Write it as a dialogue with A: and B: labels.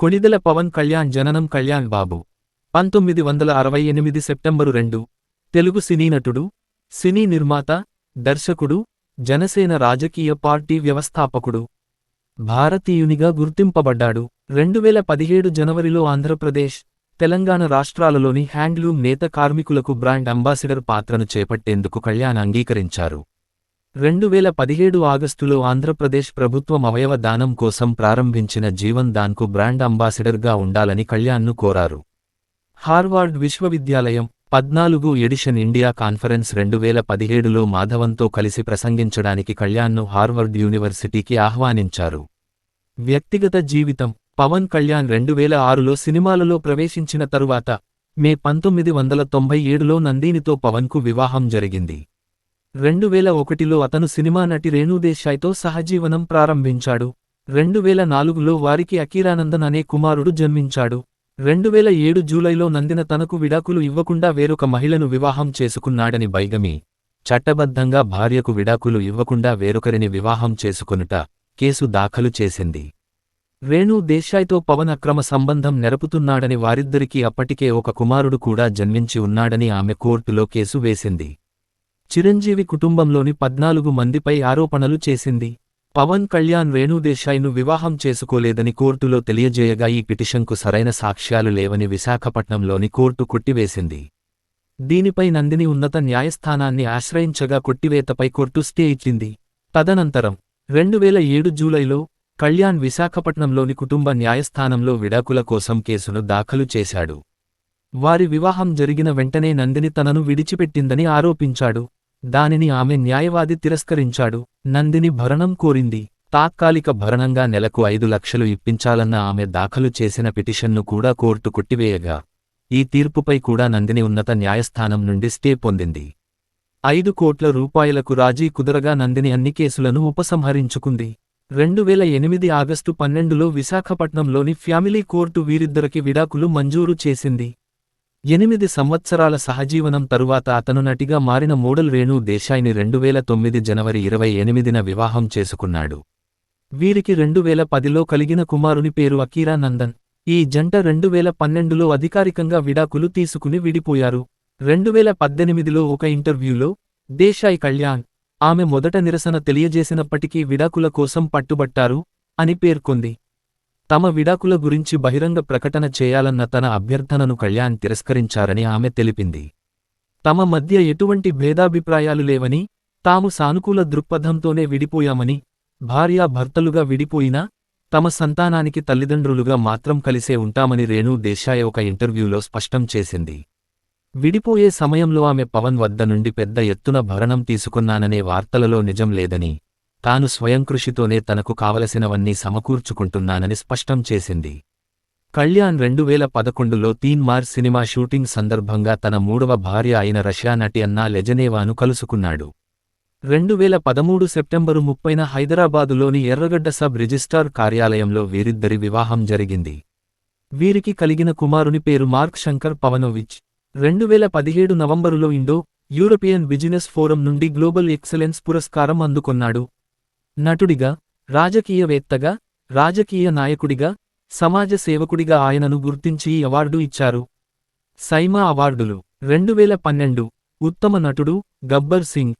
A: కొణిదెల పవన్ కళ్యాణ్ జననం కళ్యాణ్ బాబు పంతొమ్మిది వందల అరవై ఎనిమిది సెప్టెంబరు రెండు తెలుగు సినీ నటుడు సినీ నిర్మాత దర్శకుడు జనసేన రాజకీయ పార్టీ వ్యవస్థాపకుడు భారతీయునిగా గుర్తింపబడ్డాడు రెండు పదిహేడు జనవరిలో ఆంధ్రప్రదేశ్ తెలంగాణ రాష్ట్రాలలోని హ్యాండ్లూమ్ నేత కార్మికులకు బ్రాండ్ అంబాసిడర్ పాత్రను చేపట్టేందుకు కళ్యాణ్ అంగీకరించారు రెండు వేల పదిహేడు ఆగస్టులో ఆంధ్రప్రదేశ్ ప్రభుత్వం అవయవ దానం కోసం ప్రారంభించిన జీవన్ దాన్కు బ్రాండ్ అంబాసిడర్గా ఉండాలని కళ్యాణ్ను కోరారు హార్వార్డ్ విశ్వవిద్యాలయం పద్నాలుగు ఎడిషన్ ఇండియా కాన్ఫరెన్స్ రెండు వేల పదిహేడులో మాధవన్తో కలిసి ప్రసంగించడానికి కళ్యాణ్ను హార్వర్డ్ యూనివర్సిటీకి ఆహ్వానించారు వ్యక్తిగత జీవితం పవన్ కళ్యాణ్ రెండు వేల ఆరులో సినిమాలలో ప్రవేశించిన తరువాత మే పంతొమ్మిది వందల తొంభై ఏడులో నందినితో పవన్కు వివాహం జరిగింది రెండు వేల ఒకటిలో అతను సినిమా నటి రేణుదేశాయ్తో సహజీవనం ప్రారంభించాడు రెండు వేల నాలుగులో వారికి అకీరానందన్ అనే కుమారుడు జన్మించాడు రెండు వేల ఏడు జూలైలో నందిన తనకు విడాకులు ఇవ్వకుండా వేరొక మహిళను వివాహం చేసుకున్నాడని బైగమి చట్టబద్ధంగా భార్యకు విడాకులు ఇవ్వకుండా వేరొకరిని వివాహం చేసుకొనుట కేసు దాఖలు చేసింది రేణు దేశాయ్తో పవన్ అక్రమ సంబంధం నెరపుతున్నాడని వారిద్దరికీ అప్పటికే ఒక కుమారుడు కూడా జన్మించి ఉన్నాడని ఆమె కోర్టులో కేసు వేసింది చిరంజీవి కుటుంబంలోని పద్నాలుగు మందిపై ఆరోపణలు చేసింది పవన్ కళ్యాణ్ రేణుదేశాయ్ను వివాహం చేసుకోలేదని కోర్టులో తెలియజేయగా ఈ పిటిషన్కు సరైన సాక్ష్యాలు లేవని విశాఖపట్నంలోని కోర్టు కొట్టివేసింది దీనిపై నందిని ఉన్నత న్యాయస్థానాన్ని ఆశ్రయించగా కొట్టివేతపై కోర్టు స్టే ఇచ్చింది తదనంతరం రెండు వేల ఏడు జూలైలో కళ్యాణ్ విశాఖపట్నంలోని కుటుంబ న్యాయస్థానంలో విడాకుల కోసం కేసును దాఖలు చేశాడు వారి వివాహం జరిగిన వెంటనే నందిని తనను విడిచిపెట్టిందని ఆరోపించాడు దానిని ఆమె న్యాయవాది తిరస్కరించాడు నందిని భరణం కోరింది తాత్కాలిక భరణంగా నెలకు ఐదు లక్షలు ఇప్పించాలన్న ఆమె దాఖలు చేసిన పిటిషన్ను కూడా కోర్టు కొట్టివేయగా ఈ తీర్పుపై కూడా నందిని ఉన్నత న్యాయస్థానం నుండి స్టే పొందింది ఐదు కోట్ల రూపాయలకు రాజీ కుదరగా నందిని అన్ని కేసులను ఉపసంహరించుకుంది రెండు వేల ఎనిమిది ఆగస్టు పన్నెండులో విశాఖపట్నంలోని ఫ్యామిలీ కోర్టు వీరిద్దరికి విడాకులు మంజూరు చేసింది ఎనిమిది సంవత్సరాల సహజీవనం తరువాత అతను నటిగా మారిన మోడల్ రేణు దేశాయ్ని రెండువేల తొమ్మిది జనవరి ఇరవై ఎనిమిదిన వివాహం చేసుకున్నాడు వీరికి రెండువేల పదిలో కలిగిన కుమారుని పేరు అకీరా నందన్ ఈ జంట రెండువేల పన్నెండులో అధికారికంగా విడాకులు తీసుకుని విడిపోయారు రెండువేల పద్దెనిమిదిలో ఒక ఇంటర్వ్యూలో దేశాయ్ కళ్యాణ్ ఆమె మొదట నిరసన తెలియజేసినప్పటికీ విడాకుల కోసం పట్టుబట్టారు అని పేర్కొంది తమ విడాకుల గురించి బహిరంగ ప్రకటన చేయాలన్న తన అభ్యర్థనను కళ్యాణ్ తిరస్కరించారని ఆమె తెలిపింది తమ మధ్య ఎటువంటి భేదాభిప్రాయాలు లేవని తాము సానుకూల దృక్పథంతోనే విడిపోయామని భార్యాభర్తలుగా విడిపోయినా తమ సంతానానికి తల్లిదండ్రులుగా మాత్రం కలిసే ఉంటామని రేణూ దేశాయ్ ఒక ఇంటర్వ్యూలో స్పష్టం చేసింది విడిపోయే సమయంలో ఆమె పవన్ వద్ద నుండి పెద్ద ఎత్తున భరణం తీసుకున్నాననే వార్తలలో నిజం లేదని తాను స్వయంకృషితోనే తనకు కావలసినవన్నీ సమకూర్చుకుంటున్నానని స్పష్టం చేసింది కళ్యాణ్ రెండు వేల పదకొండులో తీన్మార్ సినిమా షూటింగ్ సందర్భంగా తన మూడవ భార్య అయిన రష్యా నటి అన్నా లెజనేవాను కలుసుకున్నాడు రెండు వేల పదమూడు సెప్టెంబరు ముప్పైన హైదరాబాదులోని ఎర్రగడ్డ సబ్ రిజిస్టార్ కార్యాలయంలో వీరిద్దరి వివాహం జరిగింది వీరికి కలిగిన కుమారుని పేరు మార్క్ శంకర్ పవనోవిచ్ రెండు వేల పదిహేడు నవంబరులో ఇండో యూరోపియన్ బిజినెస్ ఫోరం నుండి గ్లోబల్ ఎక్సలెన్స్ పురస్కారం అందుకొన్నాడు నటుడిగా రాజకీయవేత్తగా రాజకీయ నాయకుడిగా సమాజ సేవకుడిగా ఆయనను గుర్తించి ఈ అవార్డు ఇచ్చారు సైమా అవార్డులు రెండు వేల పన్నెండు ఉత్తమ నటుడు గబ్బర్ సింగ్